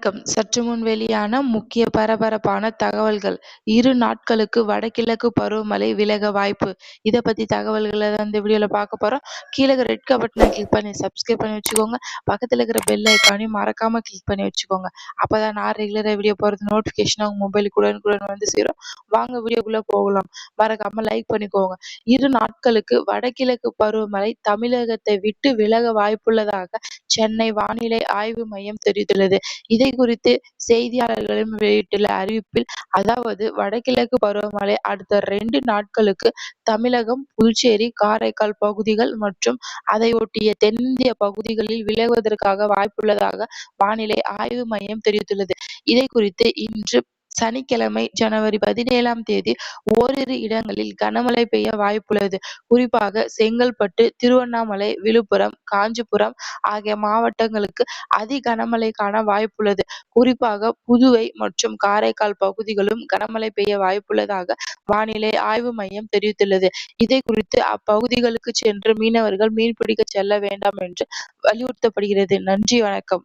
வணக்கம். சற்று முன் வெளியான முக்கிய பரபரப்பான தகவல்கள். இரு நாட்களுக்கு வடகிழக்கு பருவமழை விலக வாய்ப்பு. இதை பத்தி தகவல்களை தான் இந்த வீடியோல பார்க்க போறோம். கீழே ரெட் கலர் பட்டனை கிளிக் பண்ணி சப்ஸ்கிரைப் பண்ணி வச்சுக்கோங்க. பக்கத்துல இருக்கிற பெல் ஐக்கானையும் மறக்காம கிளிக் பண்ணி வச்சுக்கோங்க. அப்பதான் நான் ரெகுலரா வீடியோ போறது நோட்டிபிகேஷன் உங்க மொபைலுக்கு உடனுக்குடன் வந்து சேரும். வாங்க வீடியோக்குள்ள போகலாம். மறக்காம லைக் பண்ணிக்கோங்க. இரு நாட்களுக்கு வடகிழக்கு பருவமழை தமிழகத்தை விட்டு விலக வாய்ப்புள்ளதாக சென்னை வானிலை ஆய்வு மையம் தெரிவித்துள்ளது. இதை குறித்து செய்தியாளர்களும் வெளியிட்டுள்ள அறிவிப்பில் அதாவது வடகிழக்கு பருவமழை அடுத்த ரெண்டு நாட்களுக்கு தமிழகம் புதுச்சேரி காரைக்கால் பகுதிகள் மற்றும் அதை ஒட்டிய தென்னிந்திய பகுதிகளில் விலகுவதற்காக வாய்ப்புள்ளதாக வானிலை ஆய்வு மையம் தெரிவித்துள்ளது. இதை குறித்து இன்று சனிக்கிழமை ஜனவரி பதினேழாம் தேதி ஓரிரு இடங்களில் கனமழை பெய்ய வாய்ப்புள்ளது. குறிப்பாக செங்கல்பட்டு திருவண்ணாமலை விழுப்புரம் காஞ்சிபுரம் ஆகிய மாவட்டங்களுக்கு அதி கனமழைக்கான வாய்ப்புள்ளது. குறிப்பாக புதுவை மற்றும் காரைக்கால் பகுதிகளும் கனமழை பெய்ய வாய்ப்புள்ளதாக வானிலை ஆய்வு மையம் தெரிவித்துள்ளது. இதை குறித்து அப்பகுதிகளுக்கு சென்று மீனவர்கள் மீன்பிடிக்க செல்ல வேண்டாம் என்று வலியுறுத்தப்படுகிறது. நன்றி வணக்கம்.